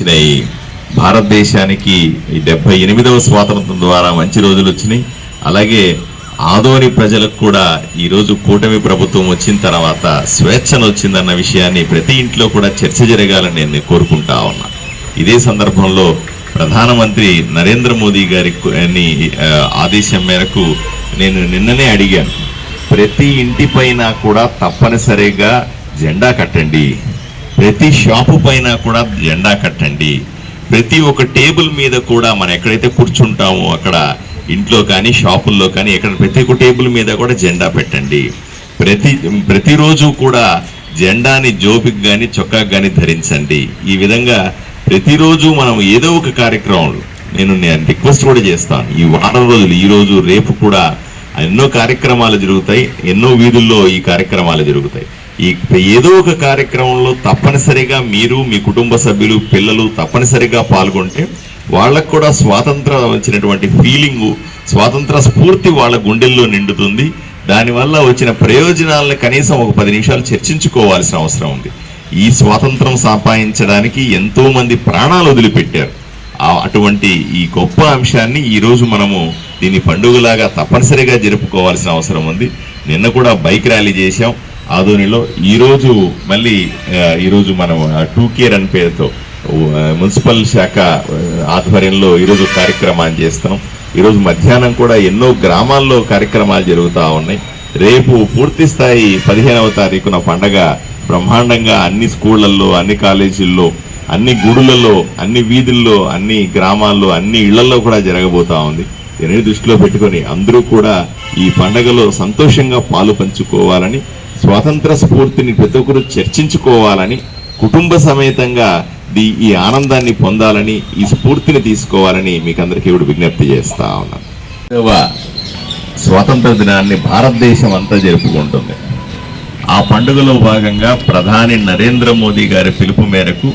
వచ్చినాయి. భారతదేశానికి ఈ డెబ్బై ఎనిమిదవ స్వాతంత్రం ద్వారా మంచి రోజులు వచ్చినాయి. అలాగే ఆదోని ప్రజలకు కూడా ఈరోజు కూటమి ప్రభుత్వం వచ్చిన తర్వాత స్వేచ్ఛను వచ్చిందన్న విషయాన్ని ప్రతి ఇంట్లో కూడా చర్చ జరగాలని నేను కోరుకుంటా ఉన్నా. ఇదే సందర్భంలో ప్రధానమంత్రి నరేంద్ర మోదీ గారి ఆదేశం మేరకు నేను నిన్ననే అడిగాను. ప్రతి ఇంటి పైన కూడా తప్పనిసరిగా జెండా కట్టండి. ప్రతి షాపు పైన కూడా జెండా కట్టండి. ప్రతి ఒక్క టేబుల్ మీద కూడా మనం ఎక్కడైతే కూర్చుంటామో అక్కడ ఇంట్లో కానీ షాపుల్లో కానీ ఎక్కడ ప్రతి ఒక్క టేబుల్ మీద కూడా జెండా పెట్టండి. ప్రతి ప్రతిరోజు కూడా జెండాని జోబికి కానీ చొక్కాకి కానీ ధరించండి. ఈ విధంగా ప్రతిరోజు మనం ఏదో ఒక కార్యక్రమంలో నేను నేను రిక్వెస్ట్ కూడా చేస్తాను. ఈ వారం రోజులు ఈ రోజు రేపు కూడా ఎన్నో కార్యక్రమాలు జరుగుతాయి ఎన్నో వీధుల్లో ఈ కార్యక్రమాలు జరుగుతాయి. ఈ ఏదో ఒక కార్యక్రమంలో తప్పనిసరిగా మీరు మీ కుటుంబ సభ్యులు పిల్లలు తప్పనిసరిగా పాల్గొంటే వాళ్ళకు కూడా స్వాతంత్రం వచ్చినటువంటి ఫీలింగు స్వాతంత్ర స్ఫూర్తి వాళ్ళ గుండెల్లో నిండుతుంది. దానివల్ల వచ్చిన ప్రయోజనాలను కనీసం ఒక పది నిమిషాలు చర్చించుకోవాల్సిన అవసరం ఉంది. ఈ స్వాతంత్రం సంపాదించడానికి ఎంతోమంది ప్రాణాలు వదిలిపెట్టారు. అటువంటి ఈ గొప్ప అంశాన్ని ఈరోజు మనము దీన్ని పండుగలాగా తప్పనిసరిగా జరుపుకోవాల్సిన అవసరం ఉంది. నిన్న కూడా బైక్ ర్యాలీ చేశాం. ఆధోనిలో ఈరోజు మళ్ళీ ఈరోజు మనం టూ కేర్ అని పేరుతో మున్సిపల్ శాఖ ఆధ్వర్యంలో ఈరోజు కార్యక్రమాన్ని చేస్తాం ఈరోజు మధ్యాహ్నం కూడా ఎన్నో గ్రామాల్లో కార్యక్రమాలు జరుగుతూ ఉన్నాయి. రేపు పూర్తి స్థాయి పదిహేనవ తారీఖున పండగ బ్రహ్మాండంగా అన్ని స్కూళ్ళల్లో అన్ని కాలేజీల్లో అన్ని గుడులలో అన్ని వీధుల్లో అన్ని గ్రామాల్లో అన్ని ఇళ్ళలో కూడా జరగబోతా ఉంది. దీనిని దృష్టిలో పెట్టుకొని అందరూ కూడా ఈ పండగలో సంతోషంగా పాలు పంచుకోవాలని స్వాతంత్ర స్ఫూర్తిని ప్రతి ఒక్కరు చర్చించుకోవాలని కుటుంబ సమేతంగా ది ఈ ఆనందాన్ని పొందాలని ఈ స్ఫూర్తిని తీసుకోవాలని మీకు అందరికీ ఇప్పుడు విజ్ఞప్తి చేస్తా ఉన్నాను స్వాతంత్ర దినాన్ని భారతదేశం అంతా జరుపుకుంటుంది. ఆ పండుగలో భాగంగా ప్రధాని నరేంద్ర మోదీ గారి పిలుపు మేరకు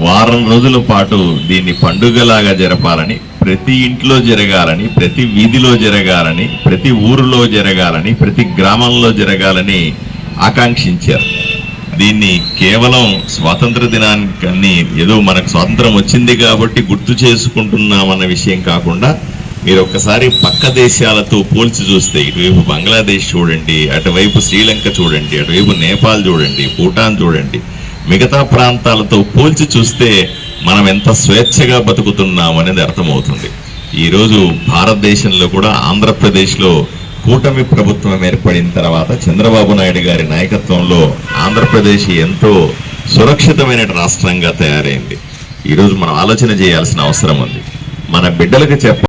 వారం రోజుల పాటు దీన్ని పండుగలాగా జరపాలని ప్రతి ఇంట్లో జరగాలని ప్రతి వీధిలో జరగాలని ప్రతి ఊరిలో జరగాలని ప్రతి గ్రామంలో జరగాలని ఆకాంక్షించారు. దీన్ని కేవలం స్వాతంత్ర దినానికి ఏదో మనకు స్వాతంత్రం వచ్చింది కాబట్టి గుర్తు చేసుకుంటున్నామన్న విషయం కాకుండా మీరు ఒక్కసారి పక్క దేశాలతో పోల్చి చూస్తే ఇటువైపు బంగ్లాదేశ్ చూడండి అటువైపు శ్రీలంక చూడండి అటువైపు నేపాల్ చూడండి భూటాన్ చూడండి మిగతా ప్రాంతాలతో పోల్చి చూస్తే మనం ఎంత స్వేచ్ఛగా బతుకుతున్నాం అనేది అర్థమవుతుంది. ఈరోజు భారతదేశంలో కూడా ఆంధ్రప్రదేశ్లో కూటమి ప్రభుత్వం ఏర్పడిన తర్వాత చంద్రబాబు నాయుడు గారి నాయకత్వంలో ఆంధ్రప్రదేశ్ ఎంతో సురక్షితమైన రాష్ట్రంగా తయారైంది. ఈరోజు మనం ఆలోచన చేయాల్సిన అవసరం ఉంది. మన బిడ్డలకు చెప్ప